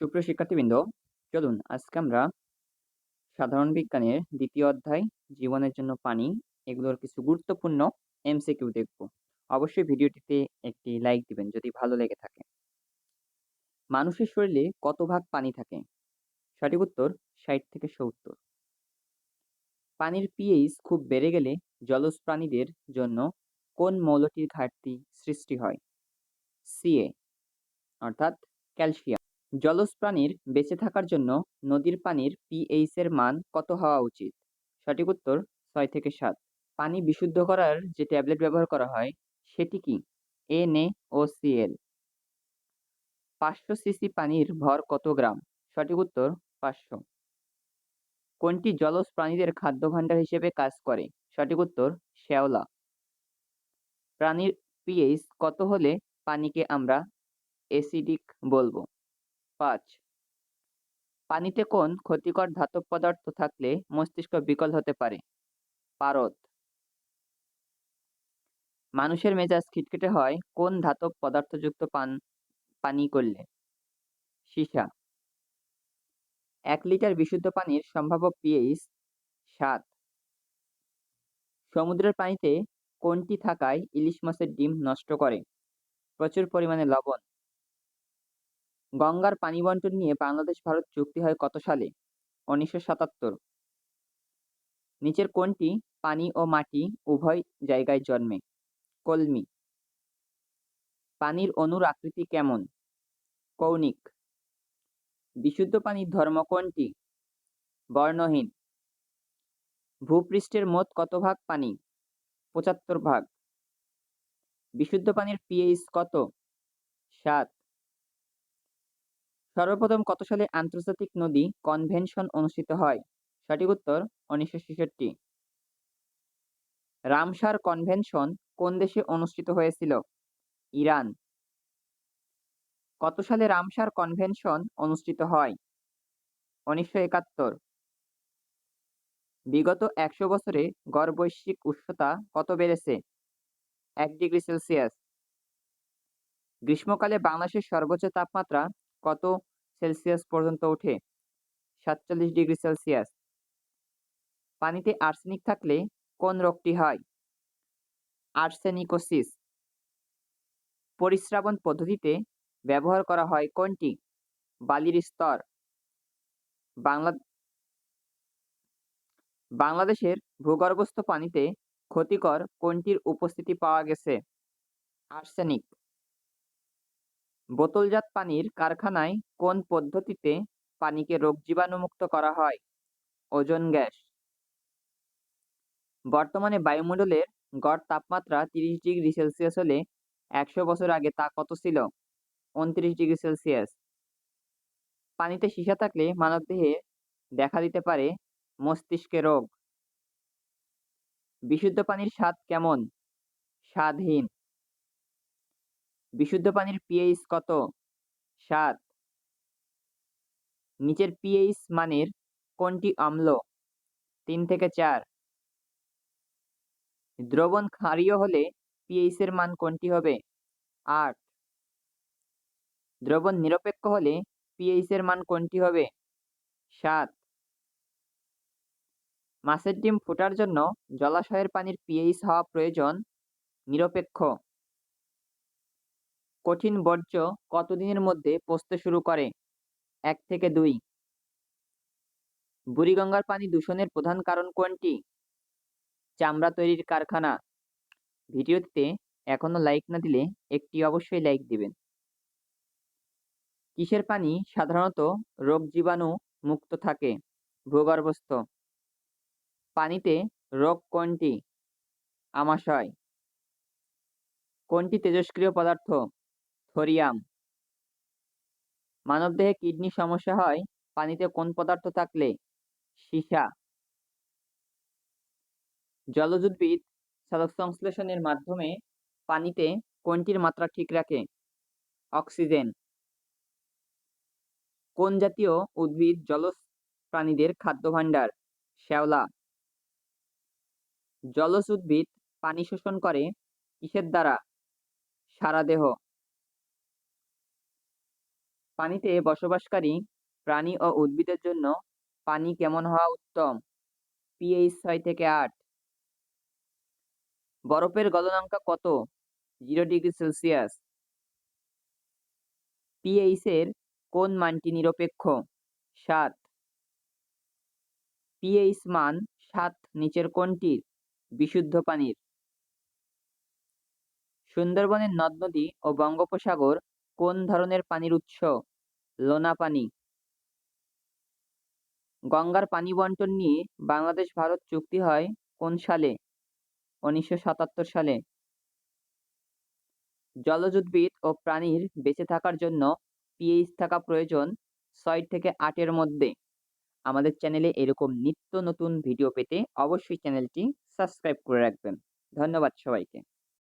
সুপ্রিয় শিক্ষার্থীবৃন্দ, চলুন আজকে আমরা সাধারণ বিজ্ঞানের দ্বিতীয় অধ্যায়, জীবনের জন্য পানি, এগুলোর কিছু গুরুত্বপূর্ণ এমসিকিউ দেখব। অবশ্যই ভিডিওটিতে একটি লাইক দিবেন যদি ভালো লেগে থাকে। মানুষের শরীরে কত ভাগ পানি থাকে? সঠিক উত্তর ষাট থেকে সত্তর। পানির পিএইচ খুব বেড়ে গেলে জলজ প্রাণীদের জন্য কোন মৌলটির ঘাটতি সৃষ্টি হয়? সিএ অর্থাৎ ক্যালসিয়াম। জলজ প্রাণীর বেঁচে থাকার জন্য নদীর পানির পিএইচ এর মান কত হওয়া উচিত? সঠিক উত্তর ছয় থেকে সাত। পানি বিশুদ্ধ করার যে ট্যাবলেট ব্যবহার করা হয়, সেটি কি? এন এ ও সিএল পাঁচশো সিসি পানির ভর কত গ্রাম? সঠিক উত্তর পাঁচশো। কোনটি জলজ প্রাণীদের খাদ্য ভাণ্ডার হিসেবে কাজ করে? সঠিক উত্তর শ্যাওলা। প্রাণীর পিএইচ কত হলে পানিকে আমরা অ্যাসিডিক বলব? পাঁচ। পানিতে কোন ক্ষতিকর ধাতব পদার্থ থাকলে মস্তিষ্ক বিকল হতে পারে? পারদ। মানুষের মেজাজ খিটখিটে হয় কোন ধাতব পদার্থযুক্ত পান, পানি করলে? সীসা। এক লিটার বিশুদ্ধ পানির সম্ভাব্য পিএইচ সাত। সমুদ্রের পানিতে কোনটি থাকায় ইলিশ মাছের ডিম নষ্ট করে? প্রচুর পরিমাণে লবণ। গঙ্গার পানি বন্টন নিয়ে বাংলাদেশ ভারত চুক্তি হয় কত সালে? উনিশশো সাতাত্তর। নিচের কোনটি পানি ও মাটি উভয় জায়গায় জন্মে। কলমি। পানির অণুর আকৃতি কেমন? কৌণিক। বিশুদ্ধ পানির ধর্ম কোনটি? বর্ণহীন। ভূপৃষ্ঠের মোট কত ভাগ পানি? পঁচাত্তর ভাগ। বিশুদ্ধ পানির পিএইচ কত? সাত। সর্বপ্রথম কত সালে আন্তর্জাতিক নদী কনভেনশন অনুষ্ঠিত হয়? সঠিক উত্তর উনিশশো ছেষট্টি। রামসার কনভেনশন কোন দেশে অনুষ্ঠিত হয়েছিল? ইরান। কত সালে রামসার কনভেনশন অনুষ্ঠিত হয়? উনিশশো একাত্তর। বিগত একশো বছরে গড় বৈশ্বিক উষ্ণতা কত বেড়েছে? এক ডিগ্রি সেলসিয়াস। গ্রীষ্মকালে বাংলাদেশের সর্বোচ্চ তাপমাত্রা কত সেলসিয়াস পর্যন্ত ওঠে? সাতচল্লিশ ডিগ্রি সেলসিয়াস। পানিতে আর্সেনিক থাকলে কোন রোগটি হয়? আর্সেনিকোসিস। পরিশ্রাবণ পদ্ধতিতে ব্যবহার করা হয় কোনটি? বালির স্তর। বাংলা বাংলাদেশের ভূগর্ভস্থ পানিতে ক্ষতিকর কোনটির উপস্থিতি পাওয়া গেছে? আর্সেনিক। বোতলজাত পানির কারখানায় কোন পদ্ধতিতে পানিকে রোগ জীবাণুমুক্ত করা হয়? Ozone gas. বর্তমানে বায়ুমণ্ডলের গড় তাপমাত্রা তিরিশ ডিগ্রি সেলসিয়াস হলে একশো বছর আগে তা কত ছিল? উনত্রিশ ডিগ্রি সেলসিয়াস। পানিতে সীসা থাকলে মানবদেহে দেখা দিতে পারে মস্তিষ্কে রোগ। বিশুদ্ধ পানির স্বাদ কেমন? স্বাদহীন। বিশুদ্ধ পানির পিএইচ কত? সাত। নিচের পিএইচ মানের কোনটি অম্ল? তিন থেকে চার। দ্রবণ ক্ষারীয় হলে পিএইচ এর মান কোনটি হবে? আট। দ্রবণ নিরপেক্ষ হলে পিএইচ এর মান কোনটি হবে? সাত। মাছের ডিম ফোটার জন্য জলাশয়ের পানির পিএইচ হওয়া প্রয়োজন নিরপেক্ষ। কঠিন বর্জ্য কতদিনের মধ্যে পচতে শুরু করে? এক থেকে দুই। বুড়িগঙ্গার পানি দূষণের প্রধান কারণ কোনটি? চামড়া তৈরির কারখানা। ভিডিওতে এখনও লাইক না দিলে একটি অবশ্যই লাইক দিবেন। কিসের পানি সাধারণত রোগ জীবাণু মুক্ত থাকে? ভূগর্ভস্থ। পানিতে রোগ কোনটি? আমাশয়। কোনটি তেজস্ক্রিয় পদার্থ? থোরিয়াম মানবদেহে কিডনি সমস্যা হয়, পানিতে কোন পদার্থ থাকলে? সীসা। জলজ উদ্ভিদ সালোক সংশ্লেষণের মাধ্যমে পানিতে কোনটির মাত্রা ঠিক রাখে? অক্সিজেন। কোন জাতীয় উদ্ভিদ জলজ প্রাণীদের খাদ্য ভাণ্ডার শ্যাওলা। জলজ উদ্ভিদ পানি শোষণ করে কিসের দ্বারা? সারা দেহ পানিতে বসবাসকারী প্রাণী ও উদ্ভিদের জন্য পানি কেমন হওয়া উত্তম? পিএইচ ছয় থেকে আট। বরফের গলনাঙ্ক কত? Zero degree Celsius. পিএইচের কোন মানটি নিরপেক্ষ? সাত। পিএইচ মান সাত নিচের কোনটির বিশুদ্ধ পানির। সুন্দরবনের নদ-নদী ও বঙ্গোপসাগর কোন ধরনের পানির উৎস? লোনা পানি। গঙ্গার পানি বন্টন নিয়ে বাংলাদেশ ভারত চুক্তি হয় কোন সালে? উনিশশো সাতাত্তর সালে। জলজ উদ্ভিদ ও প্রাণীর বেঁচে থাকার জন্য পিএইচ থাকা প্রয়োজন ছয় থেকে আটের মধ্যে। আমাদের চ্যানেলে এরকম নিত্য নতুন ভিডিও পেতে অবশ্যই চ্যানেলটি সাবস্ক্রাইব করে রাখবেন। ধন্যবাদ সবাইকে।